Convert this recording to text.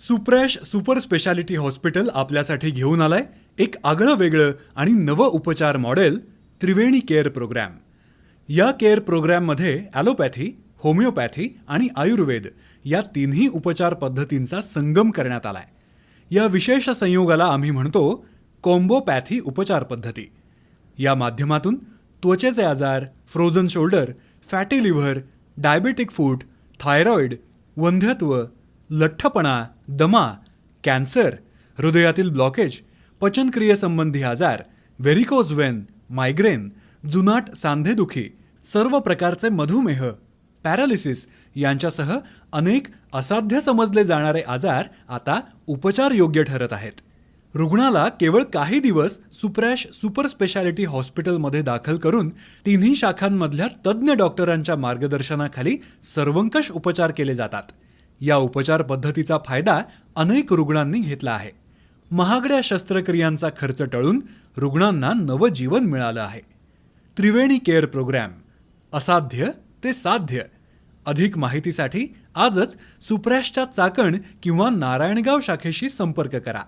सुप्रॅश super speciality hospital आपल्यासाठी घेऊन आलाय एक आगळं वेगळं आणि नवं उपचार मॉडेल त्रिवेणी केअर प्रोग्रॅम. या केअर प्रोग्रॅममध्ये ॲलोपॅथी होमिओपॅथी आणि आयुर्वेद या तिन्ही उपचार पद्धतींचा संगम करण्यात आलाय. या विशेष संयोगाला आम्ही म्हणतो कॉम्बोपॅथी उपचार पद्धती. या माध्यमातून त्वचेचे आजार frozen shoulder fatty liver diabetic foot thyroid वंध्यत्व लठ्ठपणा दमा कॅन्सर हृदयातील ब्लॉकेज पचनक्रियेसंबंधी आजार व्हेरिकोज वेन मायग्रेन जुनाट सांधेदुखी सर्व प्रकारचे मधुमेह पॅरालिसिस यांच्यासह अनेक असाध्य समजले जाणारे आजार आता उपचार योग्य ठरत आहेत. रुग्णाला केवळ काही दिवस सुप्रॅश सुपर स्पेशालिटी हॉस्पिटलमध्ये दाखल करून तिन्ही शाखांमधल्या तज्ज्ञ डॉक्टरांच्या मार्गदर्शनाखाली सर्वंकष उपचार केले जातात. या उपचार पद्धतीचा फायदा अनेक रुग्णांनी घेतला आहे. महागड्या शस्त्रक्रियांचा खर्च टळून रुग्णांना नवं जीवन मिळालं आहे. Triveni care program. असाध्य ते साध्य. अधिक माहितीसाठी आजच सुप्रॅशच्या चाकण किंवा नारायणगाव शाखेशी संपर्क करा.